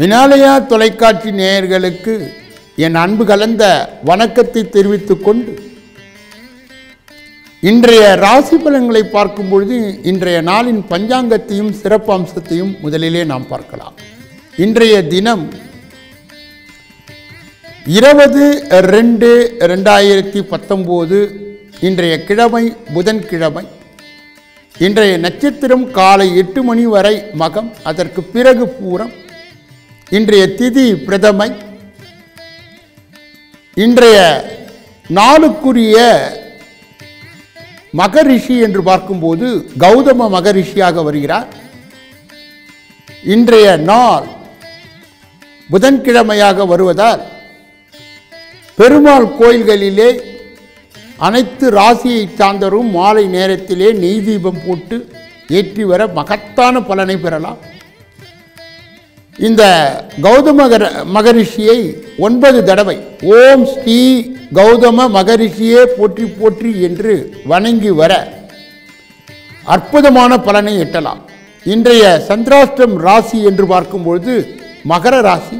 வினாலயா தொலைக்காட்சி நேயர்களுக்கு என் அன்பு கலந்த வணக்கத்தை தெரிவித்துக் கொண்டு இன்றைய ராசி பலன்களை பார்க்கும் பொழுது இன்றைய நாளின் பஞ்சாங்கத்தையும் சிறப்பம்சத்தையும் முதலிலே நாம் பார்க்கலாம். இன்றைய தினம் இருபது ரெண்டு ரெண்டாயிரத்தி பத்தொம்போது இன்றைய கிழமை புதன்கிழமை. இன்றைய நட்சத்திரம் காலை எட்டு மணி வரை மகம் அதற்கு பிறகு பூரம். இன்றைய திதி பிரதமை. இன்றைய நாளுக்குரிய மகரிஷி என்று பார்க்கும்போது கௌதம மகரிஷியாக வருகிறார். இன்றைய நாள் புதன்கிழமையாக வருவதால் பெருமாள் கோயில்களிலே அனைத்து ராசியை சார்ந்தரும் மாலை நேரத்திலே நெய் தீபம் போட்டு ஏற்றி வர மகத்தான பலனை பெறலாம். இந்த கௌதம மகரிஷியை ஒன்பது தடவை ஓம் ஸ்ரீ கௌதம மகரிஷியே போற்றி போற்றி என்று வணங்கி வர அற்புதமான பலனை எட்டலாம். இன்றைய சந்திராஷ்டம் ராசி என்று பார்க்கும்பொழுது மகர ராசி.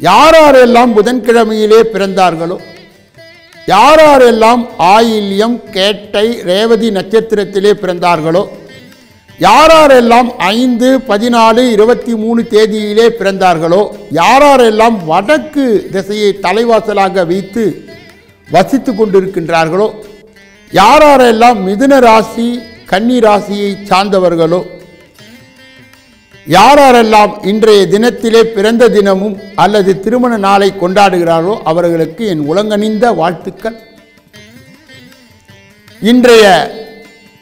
யாரெல்லாம் புதன்கிழமையிலே பிறந்தார்களோ யாரெல்லாம் ஆயில்யம் கேட்டை ரேவதி நட்சத்திரத்திலே பிறந்தார்களோ யாரெல்லாம் ஐந்து பதினாலு இருபத்தி மூணு தேதியிலே பிறந்தார்களோ யாரெல்லாம் வடக்கு திசையை தலைவாசலாக வைத்து வசித்து கொண்டிருக்கின்றார்களோ யாரெல்லாம் மிதுன ராசி கன்னி ராசியை சார்ந்தவர்களோ யாரெல்லாம் இன்றைய தினத்திலே பிறந்த தினமும் அல்லது திருமண நாளை கொண்டாடுகிறாரோ அவர்களுக்கு என் உலங்கணிந்த வாழ்த்துக்கள். இன்றைய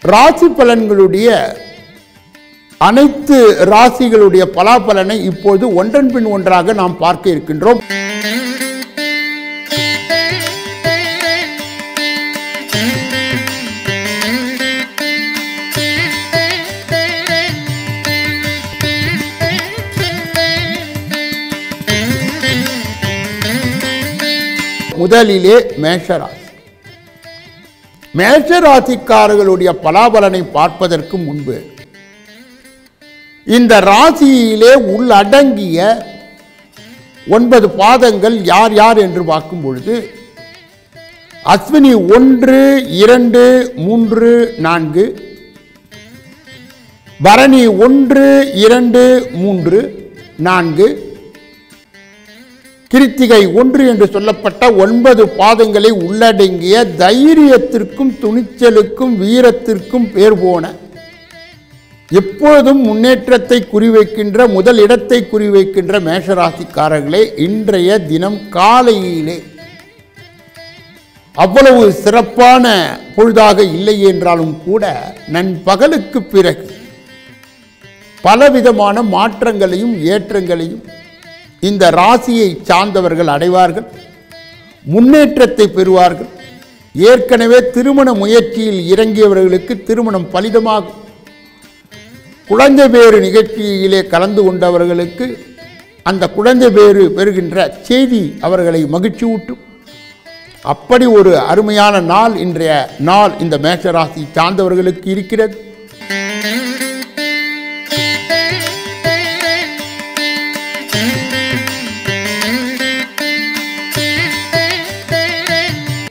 ராசி பலன்களுடைய அனைத்து ராசிகளுடைய பலாபலனை இப்போது ஒன்றன் பின் ஒன்றாக நாம் பார்க்க இருக்கின்றோம். முதலிலே மேஷராசி. மேஷராசிக்காரர்களுடைய பலாபலனை பார்ப்பதற்கு முன்பு இந்த ராசியிலே உள்ளடங்கிய ஒன்பது பாதங்கள் யார் யார் என்று பார்க்கும் பொழுது அஸ்வினி ஒன்று இரண்டு மூன்று நான்கு பரணி ஒன்று இரண்டு மூன்று நான்கு கிருத்திகை ஒன்று என்று சொல்லப்பட்ட ஒன்பது பாதங்களை உள்ளடங்கிய தைரியத்திற்கும் துணிச்சலுக்கும் வீரத்திற்கும் பேர் போன எப்பொழுதும் முன்னேற்றத்தை குறிவைக்கின்ற முதல் இடத்தை குறிவைக்கின்ற மேஷராசிக்காரர்களே இன்றைய தினம் காலையிலே அவ்வளவு சிறப்பான பொழுதாக இல்லை என்றாலும் கூட நண்பகலுக்கு பிறகு பலவிதமான மாற்றங்களையும் ஏற்றங்களையும் இந்த ராசியை சார்ந்தவர்கள் அடைவார்கள் முன்னேற்றத்தை பெறுவார்கள். ஏற்கனவே திருமண முயற்சியில் இறங்கியவர்களுக்கு திருமணம் பலிதமாகும். குழந்தை பேறு நிகழ்ச்சியிலே கலந்து கொண்டவர்களுக்கு அந்த குழந்தை பேறு பெறுகின்ற செய்தி அவர்களை மகிழ்ச்சி ஊட்டும் அப்படி ஒரு அருமையான நாள் இன்றைய நாள் இந்த மேஷராசி சார்ந்தவர்களுக்கு இருக்கிறது.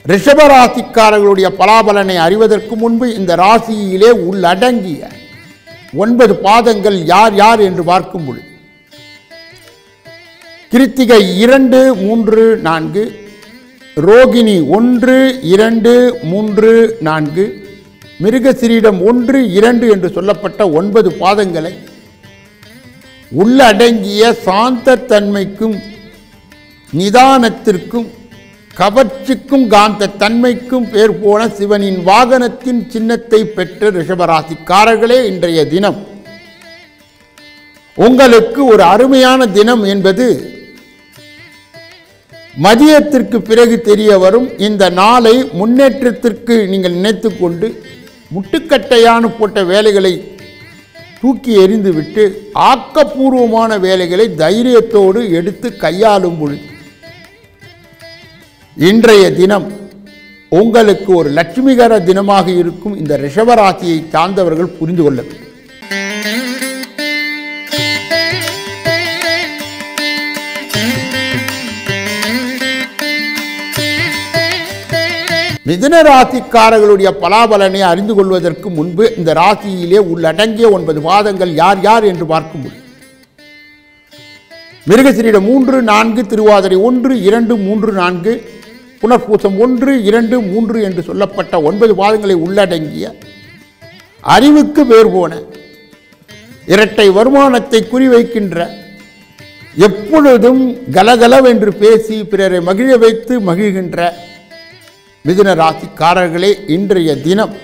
ரிஷபராசிக்காரர்களுடைய பலாபலனை அறிவதற்கு முன்பு இந்த ராசியிலே உள்ளடங்கிய ஒன்பது பாதங்கள் யார் யார் என்று பார்க்கும் பொழுது. கிருத்திகை இரண்டு மூன்று நான்கு ரோகிணி ஒன்று இரண்டு மூன்று நான்கு மிருகசிரீடம் ஒன்று இரண்டு என்று சொல்லப்பட்ட ஒன்பது பாதங்களை உள்ளடங்கிய சாந்த தன்மைக்கும் நிதானத்திற்கும் கவர்ச்சிக்கும் காந்த தன்மைக்கும் பேர் போன சிவனின் வாகனத்தின் சின்னத்தை பெற்ற ரிஷபராசிக்காரர்களே இன்றைய தினம். உங்களுக்கு ஒரு அருமையான தினம் என்பது மதியத்திற்கு பிறகு தெரிய வரும் இந்த நாளை முன்னேற்றத்திற்கு நீங்கள் நினைத்து கொண்டு முட்டுக்கட்டையான போட்ட வேலைகளை தூக்கி எறிந்துவிட்டு ஆக்கப்பூர்வமான வேலைகளை தைரியத்தோடு எடுத்து கையாளும் பொழுது இன்றைய தினம் உங்களுக்கு ஒரு லட்சுமிகர தினமாக இருக்கும் இந்த ரிஷபராசியை சார்ந்தவர்கள் புரிந்து கொள்ள மிதுன ராசிக்காரர்களுடைய பலாபலனை அறிந்து கொள்வதற்கு முன்பு இந்த ராசியிலே உள்ளடங்கிய ஒன்பது வாதங்கள் யார் யார் என்று பார்க்க முடியும் மிருகசிரியிடம் மூன்று நான்கு திருவாதிரை ஒன்று இரண்டு மூன்று நான்கு புனர்பூசம் ஒன்று இரண்டு மூன்று என்று சொல்லப்பட்ட ஒன்பது பாதங்களை உள்ளடங்கிய அறிவுக்கு வேர் போன இரட்டை வருமானத்தை குறிவைக்கின்ற எப்பொழுதும் கலகலவென்று பேசி பிறரை மகிழ வைத்து மகிழ்கின்ற மிதுன ராசிக்காரர்களே இன்றைய தினம்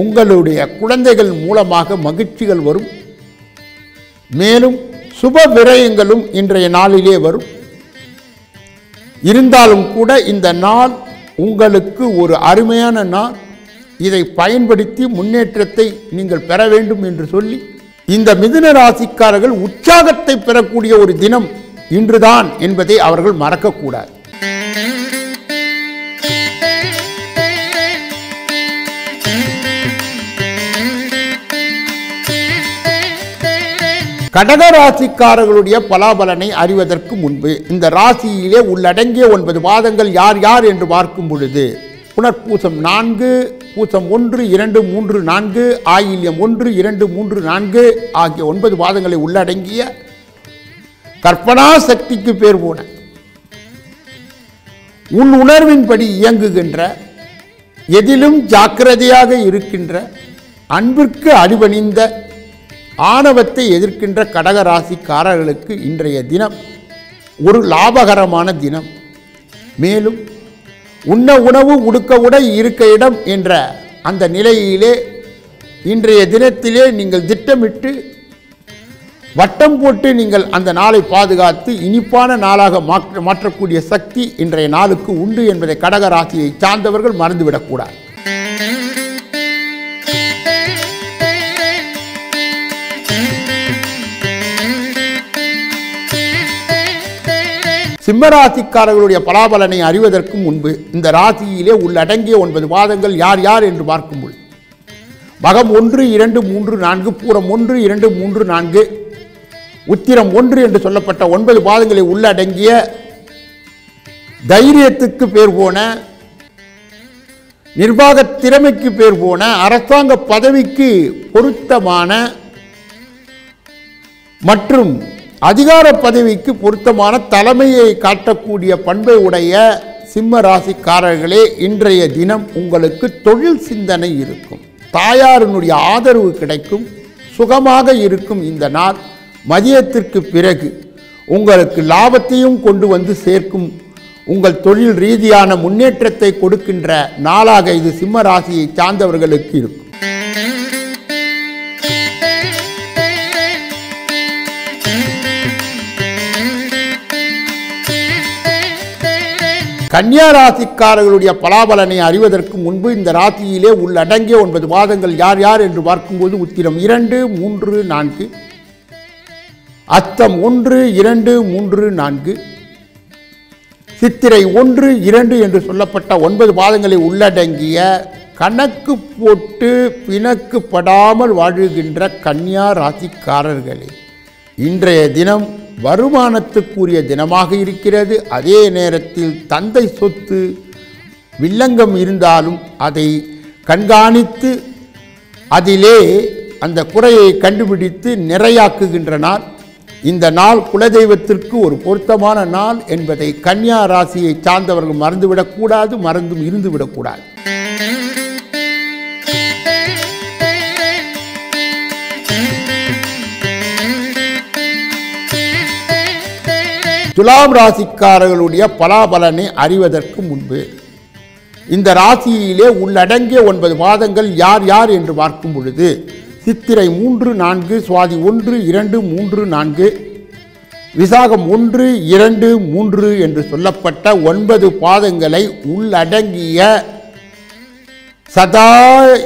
உங்களுடைய குழந்தைகள் மூலமாக மகிழ்ச்சிகள் வரும். மேலும் சுப விரயங்களும் இன்றைய நாளிலே வரும். இருந்தாலும் கூட இந்த நாள் உங்களுக்கு ஒரு அருமையான நாள். இதை பயன்படுத்தி முன்னேற்றத்தை நீங்கள் பெற வேண்டும் என்று சொல்லி இந்த மிதுன ராசிக்காரர்கள் உற்சாகத்தை பெறக்கூடிய ஒரு தினம் இன்றுதான் என்பதை அவர்கள் மறக்கக்கூடாது. கடக ராசிக்காரர்களுடைய பலாபலனை அறிவதற்கு முன்பு இந்த ராசியிலே உள்ளடங்கிய ஒன்பது வாதங்கள் யார் யார் என்று பார்க்கும் பொழுது புனர்பூசம் நான்கு பூசம் ஒன்று இரண்டு மூன்று நான்கு ஆயில்யம் ஒன்று இரண்டு மூன்று நான்கு ஆகிய ஒன்பது மாதங்களை உள்ளடங்கிய கற்பனா சக்திக்கு பேர் போன உன் உணர்வின்படி இயங்குகின்ற எதிலும் ஜாக்கிரதையாக இருக்கின்ற அன்பிற்கு அடிபணிந்த ஆணவத்தை எதிர்க்கின்ற கடக ராசிக்காரர்களுக்கு இன்றைய தினம் ஒரு லாபகரமான தினம். மேலும் உண்ண உணவு உடுக்க உடை இருக்க இடம் என்ற அந்த நிலையிலே இன்றைய தினத்திலே நீங்கள் திட்டமிட்டு வட்டம் போட்டு நீங்கள் அந்த நாளை பாதுகாத்து இனிப்பான நாளாக மாற்ற மாற்றக்கூடிய சக்தி இன்றைய நாளுக்கு உண்டு என்பதை கடக ராசியை சார்ந்தவர்கள் மறந்துவிடக்கூடாது. சிம்மராசிக்காரர்களுடைய பலாபலனை அறிவதற்கு முன்பு இந்த ராசியிலே உள்ளடங்கிய ஒன்பது பாதங்கள் யார் யார் என்று பார்க்கும்போது மகம் ஒன்று இரண்டு மூன்று நான்கு பூரம் ஒன்று இரண்டு மூன்று நான்கு உத்திரம் ஒன்று என்று சொல்லப்பட்ட ஒன்பது பாதங்களை உள்ளடங்கிய தைரியத்துக்கு பேர் போன நிர்வாக திறமைக்கு பேர் போன அரசாங்க பதவிக்கு பொருத்தமான மற்றும் அதிகார பதவிக்கு பொருத்தமான தலைமையை காட்டக்கூடிய பண்பை உடைய சிம்ம ராசிக்காரர்களே இன்றைய தினம் உங்களுக்கு தொழில் சிந்தனை இருக்கும். தாயாரினுடைய ஆதரவு கிடைக்கும் சுகமாக இருக்கும் இந்த நாள். மதியத்திற்கு பிறகு உங்களுக்கு லாபத்தையும் கொண்டு வந்து சேர்க்கும். உங்கள் தொழில் ரீதியான முன்னேற்றத்தை கொடுக்கின்ற நாளாக இது சிம்ம ராசியை சார்ந்தவர்களுக்கு இருக்கும். கன்னியா ராசிக்காரர்களுடைய பலாபலனை அறிவதற்கு முன்பு இந்த ராசியிலே உள்ளடங்கிய ஒன்பது மாதங்கள் யார் யார் என்று பார்க்கும்போது உத்திரம் இரண்டு மூன்று நான்கு. அத்தம் ஒன்று இரண்டு மூன்று நான்கு. சித்திரை ஒன்று இரண்டு என்று சொல்லப்பட்ட ஒன்பது மாதங்களை உள்ளடங்கிய கணக்கு போட்டு பிணக்கு படாமல் வாழுகின்ற கன்னியா ராசிக்காரர்களே இன்றைய தினம் வருமானத்துக்குரிய தினமாக இருக்கிறது. அதே நேரத்தில் தந்தை சொத்து வில்லங்கம் இருந்தாலும் அதை கண்காணித்து அதிலே அந்த குறையை கண்டுபிடித்து நிறையாக்குகின்ற நாள். இந்த நாள் குலதெய்வத்திற்கு ஒரு பொருத்தமான நாள் என்பதை கன்னியா ராசியை சார்ந்தவர்கள் மறந்துவிடக்கூடாது மறந்தும் இருந்துவிடக்கூடாது. துலாம் ராசிக்காரர்களுடைய பலாபலனை அறிவதற்கு முன்பு இந்த ராசியிலே உள்ளடங்கிய ஒன்பது மாதங்கள் யார் யார் என்று பார்க்கும் பொழுது சித்திரை மூன்று நான்கு சுவாதி ஒன்று இரண்டு மூன்று நான்கு விசாகம் ஒன்று இரண்டு மூன்று என்று சொல்லப்பட்ட ஒன்பது பாதங்களை உள்ளடங்கிய சதா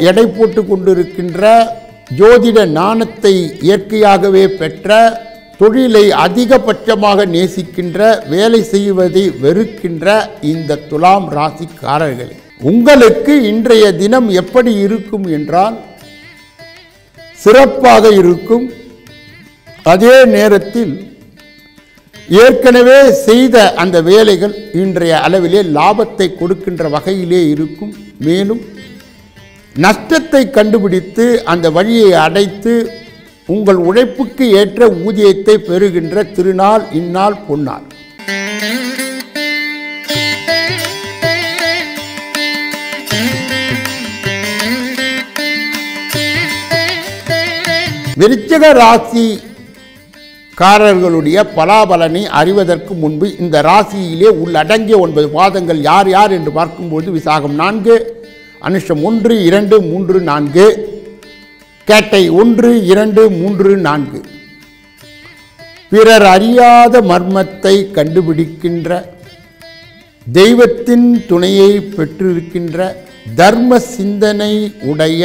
எடை போட்டு கொண்டிருக்கின்ற ஜோதிட ஞானத்தை இயற்கையாகவே பெற்ற தொழிலை அதிகபட்சமாக நேசிக்கின்ற வேலை செய்வதை வெறுக்கின்ற இந்த துலாம் ராசிக்காரர்களே உங்களுக்கு இன்றைய தினம் எப்படி இருக்கும் என்றால் சிறப்பாக இருக்கும். அதே நேரத்தில் ஏற்கனவே செய்த அந்த வேலைகள் இன்றைய அளவிலே லாபத்தை கொடுக்கின்ற வகையிலே இருக்கும். மேலும் நஷ்டத்தை கண்டுபிடித்து அந்த வழியை அடைத்து உங்கள் உழைப்புக்கு ஏற்ற ஊதியத்தை பெறுகின்ற திருநாள் இந்நாள் பொன்னாள். விருச்சக ராசி காரர்களுடைய பலாபலனை அறிவதற்கு முன்பு இந்த ராசியிலே உள்ளடங்கிய ஒன்பது பாதங்கள் யார் யார் என்று பார்க்கும்போது விசாகம் நான்கு அனுஷம் ஒன்று இரண்டு மூன்று நான்கு. கேட்டை ஒன்று இரண்டு மூன்று நான்கு. பிறர் அறியாத மர்மத்தை கண்டுபிடிக்கின்ற தெய்வத்தின் துணையை பெற்றிருக்கின்ற தர்ம சிந்தனை உடைய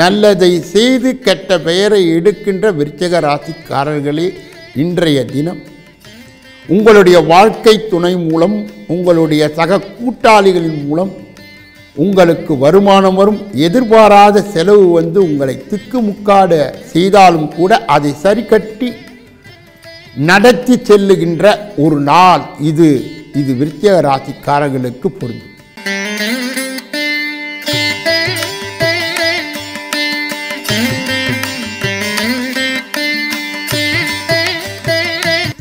நல்லதை செய்து கெட்ட பெயரை எடுக்கின்ற விருச்சக ராசிக்காரர்களே இன்றைய தினம். உங்களுடைய வாழ்க்கை துணை மூலம் உங்களுடைய சக கூட்டாளிகளின் மூலம் உங்களுக்கு வருமானம் வரும். எதிர்பாராத செலவு வந்து உங்களை திக்குமுக்காட செய்தாலும் கூட அதை சரிக்கட்டி நடத்தி செல்லுகின்ற ஒரு நாள் இது. இது விருச்சிக ராசிக்காரர்களுக்கு பொருந்தும்.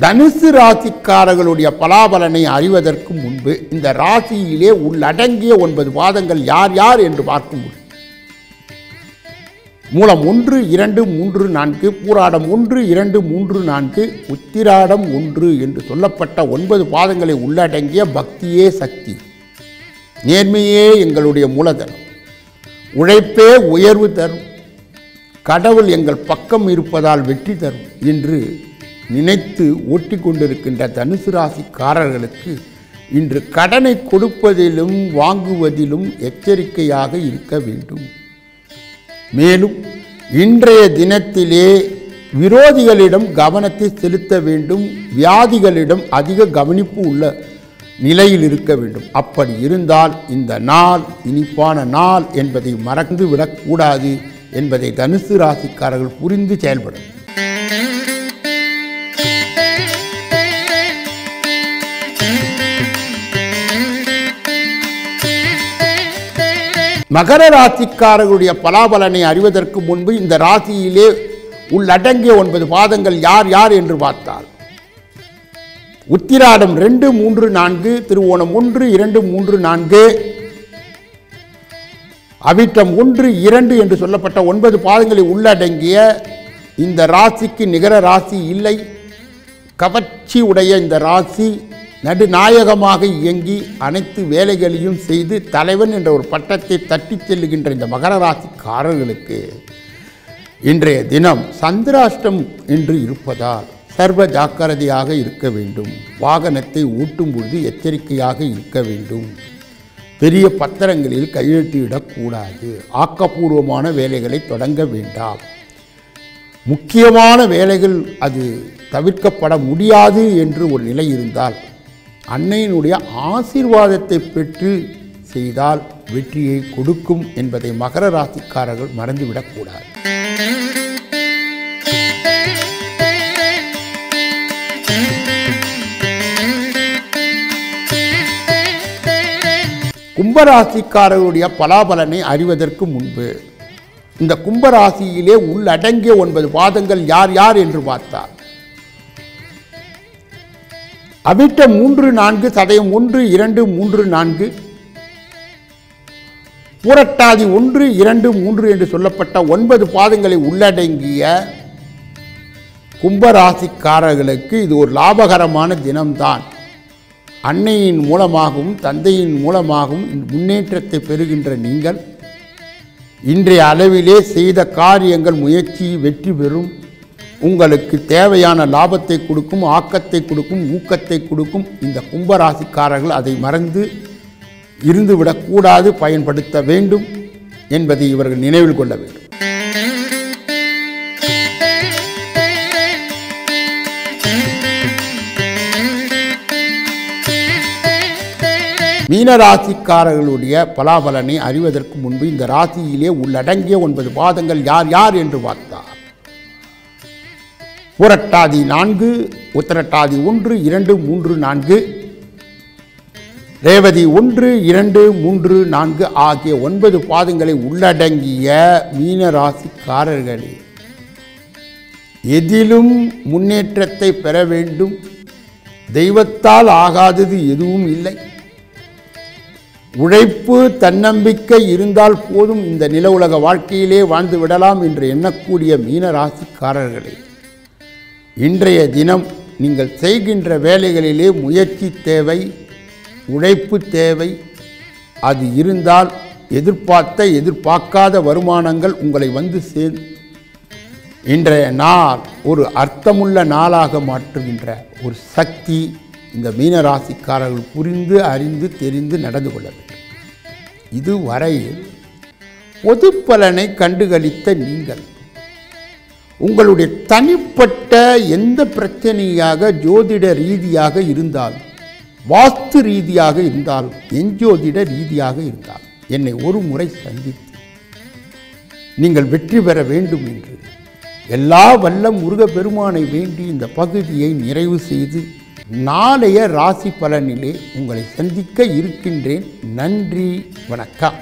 தனுசு ராசிக்காரர்களுடைய பலாபலனை அறிவதற்கு முன்பு இந்த ராசியிலே உள்ளடங்கிய ஒன்பது பாதங்கள் யார் யார் என்று பார்க்க முடியும் மூலம் ஒன்று இரண்டு மூன்று நான்கு பூராடம் ஒன்று இரண்டு மூன்று நான்கு உத்திராடம் ஒன்று என்று சொல்லப்பட்ட ஒன்பது பாதங்களை உள்ளடங்கிய பக்தியே சக்தி. நேர்மையே எங்களுடைய மூலதனம். உழைப்பே உயர்வு தரும். கடவுள் எங்கள் பக்கம் இருப்பதால் வெற்றி தரும் என்று நினைத்து ஓட்டி கொண்டிருக்கின்ற தனுசு ராசிக்காரர்களுக்கு இன்று கடனை கொடுப்பதிலும் வாங்குவதிலும் எச்சரிக்கையாக இருக்க வேண்டும். மேலும் இன்றைய தினத்திலே விரோதிகளிடம் கவனத்தை செலுத்த வேண்டும். வியாதிகளிடம் அதிக கவனிப்பு உள்ள நிலையில் இருக்க வேண்டும். அப்படி இருந்தால் இந்த நாள் இனிப்பான நாள் என்பதை மறந்து விடக்கூடாது என்பதை தனுசு ராசிக்காரர்கள் புரிந்து செயல்படும் மகர ராசிக்காரர்களுடைய பலாபலனை அறிவதற்கு முன்பு இந்த ராசியிலே உள்ளடங்கிய ஒன்பது பாதங்கள் யார் யார் என்று பார்த்தால். உத்திராடம் ரெண்டு மூன்று நான்கு திருவோணம் ஒன்று இரண்டு மூன்று நான்கு. அவிட்டம் ஒன்று இரண்டு என்று சொல்லப்பட்ட ஒன்பது பாதங்களை உள்ளடங்கிய இந்த ராசிக்கு நிகர ராசி இல்லை. கவர்ச்சி உடைய இந்த ராசி நடுநாயகமாக இயங்கி அனைத்து வேலைகளையும் செய்து தலைவன் என்ற ஒரு பட்டத்தை தட்டிச் செல்லுகின்ற இந்த மகர ராசிக்காரர்களுக்கு இன்றைய தினம் சந்திராஷ்டம் என்று இருப்பதால் சர்வ ஜாக்கிரதையாக இருக்க வேண்டும். வாகனத்தை ஓட்டும் பொழுது எச்சரிக்கையாக இருக்க வேண்டும். பெரிய பத்திரங்களில் கையெழுத்திடக்கூடாது. ஆக்கப்பூர்வமான வேலைகளை தொடங்க வேண்டாம். முக்கியமான வேலைகள் அது தவிர்க்கப்பட முடியாது என்று ஒரு நிலை இருந்தால் அன்னையினுடைய ஆசீர்வாதத்தை பெற்று செய்தால் வெற்றியை கொடுக்கும் என்பதை மகர ராசிக்காரர்கள் மறந்துவிடக்கூடாது. கும்பராசிக்காரர்களுடைய பலாபலனை அறிவதற்கு முன்பு இந்த கும்பராசியிலே உள்ளடங்கிய ஒன்பது பாதங்கள் யார் யார் என்று பார்த்தார் அவிட்ட மூன்று நான்கு சதயம் ஒன்று இரண்டு மூன்று நான்கு. புரட்டாதி ஒன்று இரண்டு மூன்று என்று சொல்லப்பட்ட ஒன்பது பாதங்களை உள்ளடங்கிய கும்பராசிக்காரர்களுக்கு இது ஒரு லாபகரமான தினம்தான். அன்னையின் மூலமாகவும் தந்தையின் மூலமாகவும் முன்னேற்றத்தை பெறுகின்ற நீங்கள் இன்றைய அளவிலே செய்த காரியங்கள் முயற்சி வெற்றி பெறும். உங்களுக்கு தேவையான லாபத்தை கொடுக்கும் ஆக்கத்தை கொடுக்கும் ஊக்கத்தை கொடுக்கும் இந்த கும்பராசிக்காரர்கள் அதை மறந்து இருந்துவிடக்கூடாது பயன்படுத்த வேண்டும் என்பதை இவர்கள் நினைவில் கொள்ள வேண்டும். மீன ராசிக்காரர்களுடைய பலாபலனை அறிவதற்கு முன்பு இந்த ராசியிலே உள்ளடங்கிய ஒன்பது பாதங்கள் யார் யார் என்று பார்த்து புரட்டாதி நான்கு உத்தரட்டாதி ஒன்று இரண்டு மூன்று நான்கு ரேவதி ஒன்று இரண்டு மூன்று நான்கு ஆகிய ஒன்பது பாதங்களை உள்ளடங்கிய மீனராசிக்காரர்களே எதிலும் முன்னேற்றத்தை பெற வேண்டும். தெய்வத்தால் ஆகாதது எதுவும் இல்லை. உழைப்பு தன்னம்பிக்கை இருந்தால் போதும் இந்த நில உலக வாழ்க்கையிலே வாழ்ந்து விடலாம் என்று எண்ணக்கூடிய மீன ராசிக்காரர்களே இன்றைய தினம் நீங்கள் செய்கின்ற வேலைகளிலே முயற்சி தேவை உழைப்பு தேவை. அது இருந்தால் எதிர்பார்த்த எதிர்பார்க்காத வருமானங்கள் உங்களை வந்து சேர் இன்றைய நாள் ஒரு அர்த்தமுள்ள நாளாக மாற்றுகின்ற ஒரு சக்தி இந்த மீனராசிக்காரர்கள் புரிந்து அறிந்து தெரிந்து நடந்து கொள்ள வேண்டும். இதுவரையில் பொது பலனை கண்டுகளித்த நீங்கள் உங்களுடைய தனிப்பட்ட எந்த பிரச்சனையாக ஜோதிட ரீதியாக இருந்தால் வாஸ்து ரீதியாக இருந்தால் எஞ்சோதிட ரீதியாக இருந்தால் என்னை ஒரு முறை சந்தித்து நீங்கள் வெற்றி பெற வேண்டும் என்று எல்லா வல்ல முருக பெருமானை வேண்டி இந்த பகுதியை நிறைவு செய்து நாளைய ராசி பலனிலே உங்களை சந்திக்க இருக்கின்றேன். நன்றி வணக்கம்.